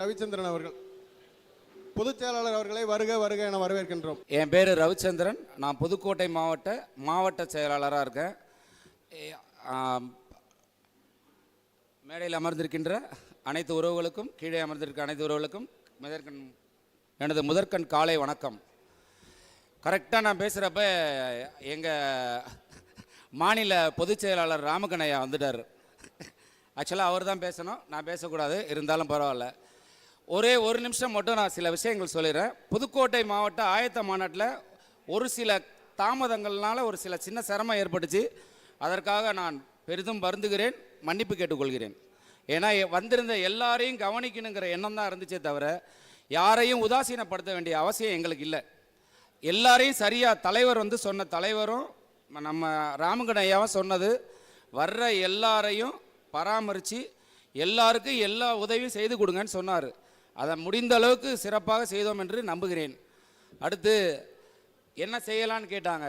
ரவிச்சந்திரன் அவர்கள். பொதுச் செயலாளர் அவர்களை வருக வருக என வரவேற்கின்றோம். என் பேர் ரவிச்சந்திரன். நான் புதுக்கோட்டை மாவட்ட மாவட்ட செயலாளராக இருக்கேன். மேடையில் அமர்ந்திருக்கின்ற அனைத்து உறவுகளுக்கும் கீழே அமர்ந்திருக்க அனைத்து உறவுகளுக்கும் முதற்கண் எனது முதற்கண் காலை வணக்கம். கரெக்டாக நான் பேசுகிறப்ப எங்கள் மாநில பொதுச் செயலாளர் ராமகண்ணையா வந்துட்டார். ஆக்சுவலாக அவர் தான் பேசணும். நான் பேசக்கூடாது. இருந்தாலும் பரவாயில்ல. ஒரே ஒரு நிமிஷம் மட்டும் நான் சில விஷயங்கள் சொல்லிடுறேன். புதுக்கோட்டை மாவட்ட ஆயத்த மாநாட்டில் ஒரு சில தாமதங்கள்னால ஒரு சில சின்ன சிரமம் ஏற்பட்டுச்சு. அதற்காக நான் பெரிதும் வருந்துகிறேன் மன்னிப்பு கேட்டுக்கொள்கிறேன். ஏன்னா வந்திருந்த எல்லாரையும் கவனிக்கணுங்கிற எண்ணம் தான் இருந்துச்சே தவிர யாரையும் உதாசீனப்படுத்த வேண்டிய அவசியம் எங்களுக்கு இல்லை. எல்லாரையும் சரியாக தலைவர் வந்து சொன்ன தலைவரும் நம்ம ராமகன் ஐயாவும் சொன்னது வர்ற எல்லாரையும் பராமரித்து எல்லாருக்கும் எல்லா உதவியும் செய்து கொடுங்கன்னு சொன்னார். அதை முடிந்த அளவுக்கு சிறப்பாக செய்தோம் என்று நம்புகிறேன். அடுத்து என்ன செய்யலான்னு கேட்டாங்க.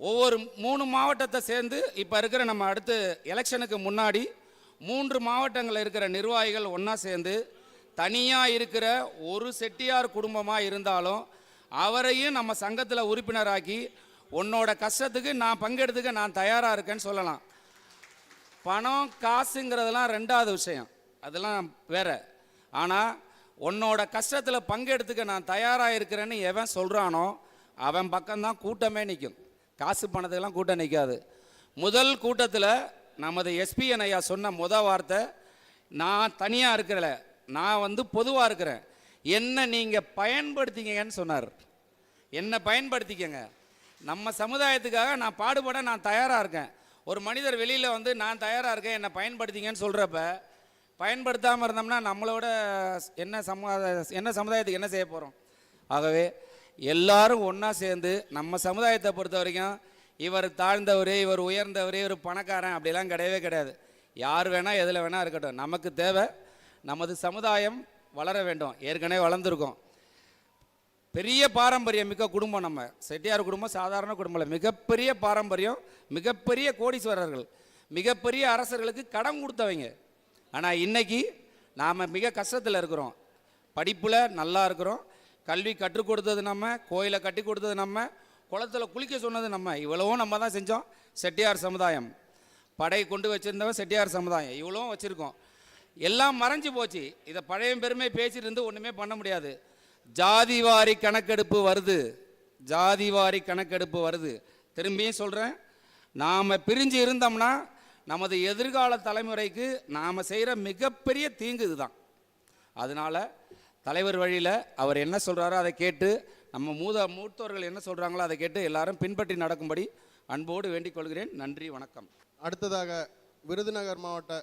ஒவ்வொரு மூணு மாவட்டத்தை சேர்ந்து இப்போ இருக்கிற நம்ம அடுத்து எலெக்ஷனுக்கு முன்னாடி மூன்று மாவட்டங்களில் இருக்கிற நிர்வாகிகள் ஒன்றா சேர்ந்து தனியாக இருக்கிற ஒரு செட்டியார் குடும்பமாக இருந்தாலும் அவரையும் நம்ம சங்கத்தில் உறுப்பினராக்கி உன்னோட கஷ்டத்துக்கு நான் பங்கெடுத்துக்க நான் தயாராக இருக்கேன்னு சொல்லலாம். பணம் காசுங்கிறதெல்லாம் ரெண்டாவது விஷயம். அதெல்லாம் வேற. ஆனால் உன்னோட கஷ்டத்தில் பங்கெடுத்துக்க நான் தயாராக இருக்கிறேன்னு எவன் சொல்கிறானோ அவன் பக்கம்தான் கூட்டமே நிற்கும் காசு பணத்துக்கெல்லாம் கூட்டம் நிற்காது முதல் கூட்டத்தில் நமது எஸ்பிஎன் ஐயா சொன்ன முத வார்த்தை நான் தனியாக இருக்கிறல நான் வந்து பொதுவாக இருக்கிறேன். என்ன நீங்கள் பயன்படுத்திக்கங்கன்னு சொன்னார். என்னை பயன்படுத்திக்கங்க. நம்ம சமுதாயத்துக்காக நான் பாடுபட நான் தயாராக இருக்கேன். ஒரு மனிதர் வெளியில் வந்து நான் தயாராக இருக்கேன் என்னை பயன்படுத்திங்கன்னு சொல்கிறப்ப பயன்படுத்தாமல் இருந்தோம்னா நம்மளோட என்ன சமுதாய என்ன சமுதாயத்துக்கு என்ன செய்ய போகிறோம் ஆகவே எல்லாரும் ஒன்றா சேர்ந்து நம்ம சமுதாயத்தை பொறுத்த வரைக்கும் இவர் தாழ்ந்தவர் இவர் உயர்ந்தவர் இவர் பணக்காரன் அப்படிலாம் கிடையவே கிடையாது. யார் வேணால் எதில் வேணால் இருக்கட்டும். நமக்கு தேவை நமது சமுதாயம் வளர வேண்டும். ஏற்கனவே வளர்ந்துருக்கோம். பெரிய பாரம்பரியம் மிக்க குடும்பம் நம்ம. செட்டியார் குடும்பம் சாதாரண குடும்பம் இல்லை. மிகப்பெரிய பாரம்பரியம் மிகப்பெரிய கோடீஸ்வரர்கள் மிகப்பெரிய அரசர்களுக்கு கடன் கொடுத்தவங்க. ஆனால் இன்னைக்கு நாம் மிக கஷ்டத்தில் இருக்கிறோம். படிப்பில் நல்லா இருக்கிறோம். கல்வி கற்றுக் கொடுத்தது நம்ம கோயிலை கட்டி கொடுத்தது நம்ம குளத்துல குளிக்க சொன்னது நம்ம. இவ்வளவும் நம்ம தான் செஞ்சோம். செட்டியார் சமுதாயம். படை கொண்டு வச்சிருந்தவன் செட்டியார் சமுதாயம். இவ்வளவும் வச்சுருக்கோம். எல்லாம் மறைஞ்சு போச்சு. இதை பழைய பெருமை பேசிட்டு இருந்து ஒன்றுமே பண்ண முடியாது. ஜாதிவாரி கணக்கெடுப்பு வருது. ஜாதிவாரி கணக்கெடுப்பு வருது. திரும்பியும் சொல்கிறேன் நாம் பிரிஞ்சு இருந்தோம்னா நமது எதிர்கால தலைமுறைக்கு நாம் செய்கிற மிகப்பெரிய தீங்கு இதுதான். அதனால் தலைவர் வழியில் அவர் என்ன சொல்கிறாரோ அதை கேட்டு நம்ம மூத மூத்தோர்கள் என்ன சொல்கிறாங்களோ அதை கேட்டு எல்லாரும் பின்பற்றி நடக்கும்படி அன்போடு வேண்டிக் கொள்கிறேன். நன்றி வணக்கம். அடுத்ததாக விருதுநகர் மாவட்ட